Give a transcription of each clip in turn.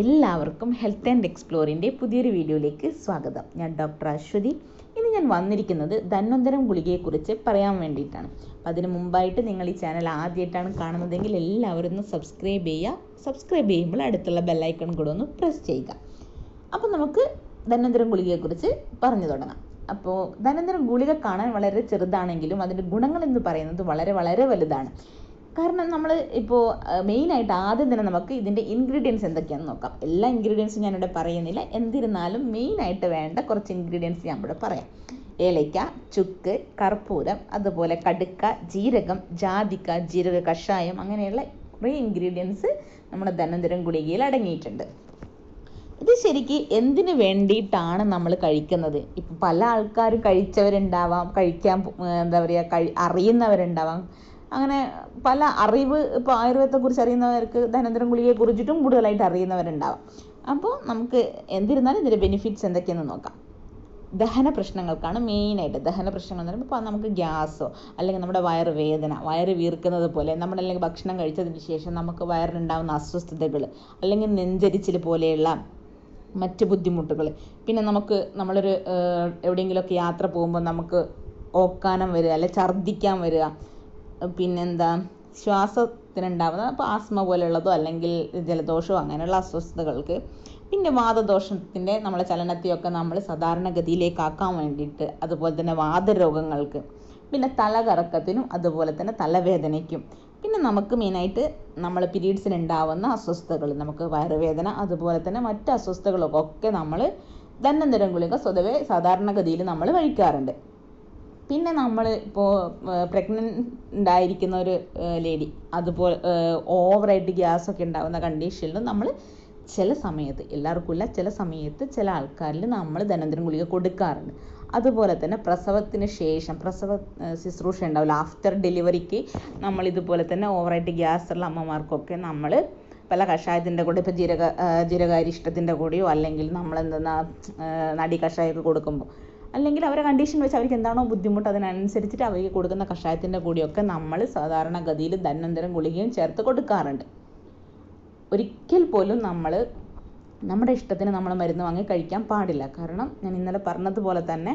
എല്ലാവർക്കും health and എക്സ്പ്ലോറിന്റെ പുതിയൊരു വീഡിയോയിലേക്ക് സ്വാഗതം. ഞാൻ ഡോക്ടർ അശ്വതി. ഇന്ന് ഞാൻ വന്നിരിക്കുന്നത് ധന്വന്തരം ഗുളികയെക്കുറിച്ച് പറയാൻ വേണ്ടിയിട്ടാണ്. അപ്പം അതിന് മുമ്പായിട്ട് നിങ്ങൾ ഈ ചാനൽ ആദ്യമായിട്ടാണ് കാണുന്നതെങ്കിൽ എല്ലാവരും ഒന്ന് സബ്സ്ക്രൈബ് ചെയ്യുക. സബ്സ്ക്രൈബ് ചെയ്യുമ്പോൾ അടുത്തുള്ള ബെല്ലൈക്കൺ കൂടെ ഒന്ന് പ്രസ് ചെയ്യുക. അപ്പോൾ നമുക്ക് ധന്വന്തരം ഗുളികയെക്കുറിച്ച് പറഞ്ഞു തുടങ്ങാം. അപ്പോൾ ധനന്തരം ഗുളിക കാണാൻ വളരെ ചെറുതാണെങ്കിലും അതിന്റെ ഗുണങ്ങൾ എന്ന് പറയുന്നത് വളരെ വളരെ വലുതാണ്. കാരണം നമ്മൾ ഇപ്പോൾ മെയിനായിട്ട് ആദ്യം തന്നെ നമുക്ക് ഇതിന്റെ ഇൻഗ്രീഡിയൻസ് എന്തൊക്കെയാണെന്ന് നോക്കാം. എല്ലാ ഇൻഗ്രീഡിയൻസും ഞാനിവിടെ പറയുന്നില്ല. എന്നിരുന്നാലും മെയിനായിട്ട് വേണ്ട കുറച്ച് ഇൻഗ്രീഡിയൻസ് ഞാൻ ഇവിടെ പറയാം. ഏലയ്ക്ക ചുക്ക് കർപ്പൂരം അതുപോലെ കടുക്ക ജീരകം ജാതിക്ക ജീരക കഷായം അങ്ങനെയുള്ള കുറേ ഇൻഗ്രീഡിയൻസ് നമ്മുടെ ധനന്തരം ഗുളികയിൽ അടങ്ങിയിട്ടുണ്ട്. ഇത് ശരിക്ക് എന്തിനു വേണ്ടിയിട്ടാണ് നമ്മൾ കഴിക്കുന്നത്? ഇപ്പം പല ആൾക്കാരും കഴിച്ചവരുണ്ടാവാം കഴിക്കാൻ എന്താ പറയുക കഴി അറിയുന്നവരുണ്ടാവാം. അങ്ങനെ പല അറിവ് ഇപ്പോൾ ആയുർവേദത്തെക്കുറിച്ച് അറിയുന്നവർക്ക് ധനന്തരം ഗുളികയെ കുറിച്ചിട്ടും കൂടുതലായിട്ട് അറിയുന്നവരുണ്ടാവാം. അപ്പോൾ നമുക്ക് എന്തിരുന്നാലും ഇതിന്റെ ബെനിഫിറ്റ്സ് എന്തൊക്കെയെന്ന് നോക്കാം. ദഹന പ്രശ്നങ്ങൾക്കാണ് മെയിനായിട്ട് ദഹന പ്രശ്നങ്ങൾ എന്ന് പറയുമ്പോൾ ഇപ്പോൾ നമുക്ക് ഗ്യാസോ അല്ലെങ്കിൽ നമ്മുടെ വയറ് വേദന വയറ് വീർക്കുന്നത് പോലെ നമ്മളല്ലെങ്കിൽ ഭക്ഷണം കഴിച്ചതിന് ശേഷം നമുക്ക് വയറിനുണ്ടാകുന്ന അസ്വസ്ഥതകൾ അല്ലെങ്കിൽ നെഞ്ചരിച്ചിൽ പോലെയുള്ള മറ്റ് ബുദ്ധിമുട്ടുകൾ. പിന്നെ നമുക്ക് നമ്മളൊരു എവിടെയെങ്കിലുമൊക്കെ യാത്ര പോകുമ്പോൾ നമുക്ക് ഓക്കാനം വരിക അല്ലെ ഛർദ്ദിക്കാൻ വരിക പിന്നെന്താ? ശ്വാസത്തിനുണ്ടാവുന്ന അപ്പോൾ ആസ്മ പോലെയുള്ളതോ അല്ലെങ്കിൽ ജലദോഷമോ അങ്ങനെയുള്ള അസ്വസ്ഥതകൾക്ക് പിന്നെ വാതദോഷത്തിന്റെ നമ്മളെ ചലനത്തെയൊക്കെ നമ്മൾ സാധാരണഗതിയിലേക്കാക്കാൻ വേണ്ടിയിട്ട് അതുപോലെ തന്നെ വാതരോഗങ്ങൾക്ക് പിന്നെ തലകറക്കത്തിനും അതുപോലെ തന്നെ തലവേദനയ്ക്കും പിന്നെ നമുക്ക് മെയിനായിട്ട് നമ്മൾ പീരീഡ്സിന് ഉണ്ടാവുന്ന അസ്വസ്ഥതകൾ നമുക്ക് വയറുവേദന അതുപോലെ തന്നെ മറ്റ് അസ്വസ്ഥതകളൊക്കെ നമ്മൾ ധന്വന്തരം ഗുളിക സ്വതവേ സാധാരണഗതിയിൽ നമ്മൾ കഴിക്കാറുണ്ട്. പിന്നെ നമ്മൾ ഇപ്പോൾ പ്രഗ്നന്റ് ഉണ്ടായിരിക്കുന്ന ഒരു ലേഡി അതുപോലെ ഓവറായിട്ട് ഗ്യാസ് ഒക്കെ ഉണ്ടാകുന്ന കണ്ടീഷനിൽ നമ്മൾ ചില സമയത്ത് എല്ലാവർക്കും ഇല്ല ചില സമയത്ത് ചില ആൾക്കാരിൽ നമ്മൾ ധനന്തരം ഗുളിക കൊടുക്കാറുണ്ട്. അതുപോലെ തന്നെ പ്രസവത്തിന് ശേഷം പ്രസവ ശുശ്രൂഷ ഉണ്ടാവില്ല ആഫ്റ്റർ ഡെലിവറിക്ക് നമ്മൾ ഇതുപോലെ തന്നെ ഓവറായിട്ട് ഗ്യാസ് ഉള്ള അമ്മമാർക്കൊക്കെ നമ്മൾ പല കഷായത്തിന്റെ കൂടെ ഇപ്പോൾ ജീരക ജീരകാരിഷ്ടത്തിന്റെ കൂടെയോ അല്ലെങ്കിൽ നമ്മൾ എന്തെന്നാ നടി കഷായമൊക്കെ കൊടുക്കുമ്പോൾ അല്ലെങ്കിൽ അവരെ കണ്ടീഷൻ വെച്ച് അവർക്ക് എന്താണോ ബുദ്ധിമുട്ട് അതിനനുസരിച്ചിട്ട് അവർക്ക് കൊടുക്കുന്ന കഷായത്തിന്റെ കൂടിയൊക്കെ നമ്മൾ സാധാരണഗതിയിൽ ധന്വന്തരം ഗുളികയും ചേർത്ത് കൊടുക്കാറുണ്ട്. ഒരിക്കൽ പോലും നമ്മൾ നമ്മുടെ ഇഷ്ടത്തിന് നമ്മൾ മരുന്ന് വാങ്ങി കഴിക്കാൻ പാടില്ല. കാരണം ഞാൻ ഇന്നലെ പറഞ്ഞതുപോലെ തന്നെ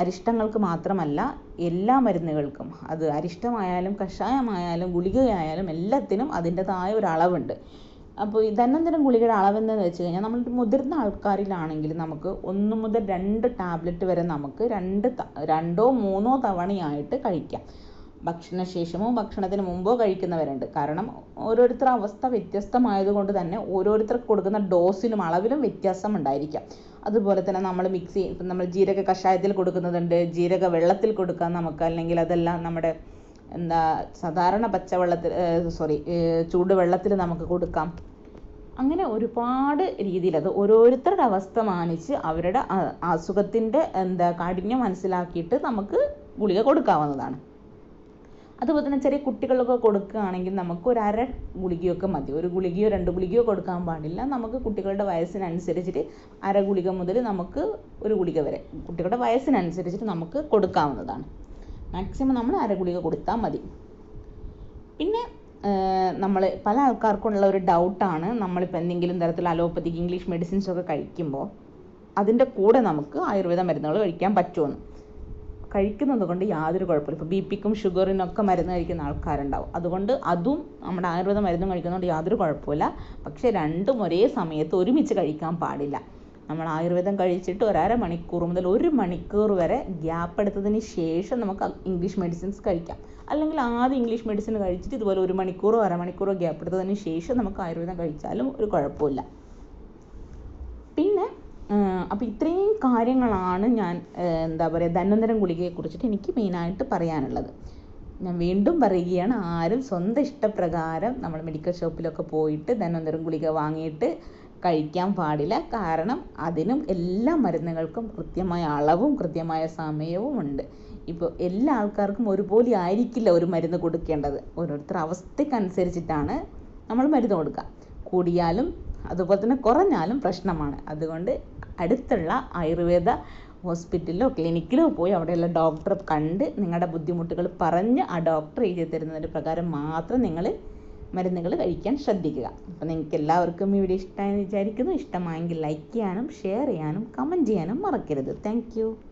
അരിഷ്ടങ്ങൾക്ക് മാത്രമല്ല എല്ലാ മരുന്നുകൾക്കും. അത് അരിഷ്ടമായാലും കഷായമായാലും ഗുളികയായാലും എല്ലാത്തിനും അതിന്റെതായ ഒരു അളവുണ്ട്. അപ്പോൾ ധന്വന്തരം ഗുളികയുടെ അളവെന്ന് വെച്ച് കഴിഞ്ഞാൽ നമ്മൾ മുതിർന്ന ആൾക്കാരിലാണെങ്കിൽ നമുക്ക് ഒന്ന് മുതൽ രണ്ട് ടാബ്ലറ്റ് വരെ നമുക്ക് രണ്ട് രണ്ടോ മൂന്നോ തവണയായിട്ട് കഴിക്കാം. ഭക്ഷണശേഷമോ ഭക്ഷണത്തിന് മുമ്പോ കഴിക്കുന്നവരുണ്ട്. കാരണം ഓരോരുത്തരുടെ അവസ്ഥ വ്യത്യസ്തമായതുകൊണ്ട് തന്നെ ഓരോരുത്തർക്ക് കൊടുക്കുന്ന ഡോസിലും അളവിലും വ്യത്യാസം ഉണ്ടായിരിക്കാം. അതുപോലെ തന്നെ നമ്മൾ മിക്സി ഇപ്പം നമ്മൾ ജീരക കഷായത്തിൽ കൊടുക്കുന്നതുണ്ട് ജീരക വെള്ളത്തിൽ കൊടുക്കാം നമുക്ക് അല്ലെങ്കിൽ അതെല്ലാം നമ്മുടെ എന്താ സാധാരണ പച്ചവെള്ളത്തിൽ സോറി ചൂടുവെള്ളത്തിൽ നമുക്ക് കൊടുക്കാം. അങ്ങനെ ഒരുപാട് രീതിയിൽ അത് ഓരോരുത്തരുടെ അവസ്ഥ മാനിച്ച് അവരുടെ അസുഖത്തിന്റെ എന്താ കാഠിന്യം മനസ്സിലാക്കിയിട്ട് നമുക്ക് ഗുളിക കൊടുക്കാവുന്നതാണ്. അതുപോലെ തന്നെ ചെറിയ കുട്ടികൾക്കൊക്കെ കൊടുക്കുകയാണെങ്കിൽ നമുക്ക് ഒരു അര ഗുളികയൊക്കെ മതി. ഒരു ഗുളികയോ രണ്ട് ഗുളികയോ കൊടുക്കാൻ പാടില്ല. നമുക്ക് കുട്ടികളുടെ വയസ്സിനനുസരിച്ചിട്ട് അര ഗുളിക മുതൽ നമുക്ക് ഒരു ഗുളിക വരെ. കുട്ടികളുടെ വയസ്സിനനുസരിച്ചിട്ട് നമുക്ക് കൊടുക്കാവുന്നതാണ്. മാക്സിമം നമ്മൾ അര ഗുളിക കൊടുത്താൽ മതി. പിന്നെ നമ്മൾ പല ആൾക്കാർക്കുള്ള ഒരു ഡൗട്ടാണ് നമ്മളിപ്പോൾ എന്തെങ്കിലും തരത്തിൽ അലോപ്പതിക്ക് ഇംഗ്ലീഷ് മെഡിസിൻസ് ഒക്കെ കഴിക്കുമ്പോൾ അതിന്റെ കൂടെ നമുക്ക് ആയുർവേദ മരുന്നുകൾ കഴിക്കാൻ പറ്റുമെന്ന് കഴിക്കുന്നത് കൊണ്ട് യാതൊരു കുഴപ്പമില്ല. ഇപ്പോൾ ബി പിക്കും ഷുഗറിനൊക്കെ മരുന്ന് കഴിക്കുന്ന ആൾക്കാരുണ്ടാവും. അതുകൊണ്ട് അതും നമ്മുടെ ആയുർവേദ മരുന്നും കഴിക്കുന്നതുകൊണ്ട് യാതൊരു കുഴപ്പമില്ല. പക്ഷേ രണ്ടും ഒരേ സമയത്ത് ഒരുമിച്ച് കഴിക്കാൻ പാടില്ല. നമ്മൾ ആയുർവേദം കഴിച്ചിട്ട് ഒരര മണിക്കൂർ മുതൽ ഒരു മണിക്കൂർ വരെ ഗ്യാപ്പ് എടുത്തതിന് ശേഷം നമുക്ക് ഇംഗ്ലീഷ് മെഡിസിൻസ് കഴിക്കാം. അല്ലെങ്കിൽ ആദ്യം ഇംഗ്ലീഷ് മെഡിസിൻ കഴിച്ചിട്ട് ഇതുപോലെ ഒരു മണിക്കൂറോ അരമണിക്കൂറോ ഗ്യാപ്പ് എടുത്തതിന് ശേഷം നമുക്ക് ആയുർവേദം കഴിച്ചാലും ഒരു കുഴപ്പമില്ല. പിന്നെ അപ്പോൾ ഇത്രയും കാര്യങ്ങളാണ് ഞാൻ എന്താ പറയുക ധന്വന്തരം ഗുളികയെ കുറിച്ചിട്ട് എനിക്ക് മെയിനായിട്ട് പറയാനുള്ളത്. ഞാൻ വീണ്ടും പറയുകയാണ് ആരും സ്വന്തം ഇഷ്ടപ്രകാരം നമ്മൾ മെഡിക്കൽ ഷോപ്പിലൊക്കെ പോയിട്ട് ധന്വന്തരം ഗുളിക വാങ്ങിയിട്ട് കഴിക്കാൻ പാടില്ല. കാരണം അതിനും എല്ലാ മരുന്നുകൾക്കും കൃത്യമായ അളവും കൃത്യമായ സമയവും ഉണ്ട്. ഇപ്പോൾ എല്ലാ ആൾക്കാർക്കും ഒരുപോലെ ആയിരിക്കില്ല ഒരു മരുന്ന് കൊടുക്കേണ്ടത്. ഓരോരുത്തർ അവസ്ഥക്കനുസരിച്ചിട്ടാണ് നമ്മൾ മരുന്ന് കൊടുക്കുക. കൂടിയാലും അതുപോലെ തന്നെ കുറഞ്ഞാലും പ്രശ്നമാണ്. അതുകൊണ്ട് അടുത്തുള്ള ആയുർവേദ ഹോസ്പിറ്റലിലോ ക്ലിനിക്കിലോ പോയി അവിടെയുള്ള ഡോക്ടറെ കണ്ട് നിങ്ങളുടെ ബുദ്ധിമുട്ടുകൾ പറഞ്ഞ് ആ ഡോക്ടർ എഴുതി തരുന്നതിന്റെ പ്രകാരം മാത്രം നിങ്ങൾ മരുന്നുകൾ കഴിക്കാൻ ശ്രദ്ധിക്കുക. അപ്പോൾ നിങ്ങൾക്ക് എല്ലാവർക്കും ഈ വീഡിയോ ഇഷ്ടമായെന്ന് വിചാരിക്കുന്നു. ഇഷ്ടമായെങ്കിൽ ലൈക്ക് ചെയ്യാനും ഷെയർ ചെയ്യാനും കമന്റ് ചെയ്യാനും മറക്കരുത്. താങ്ക്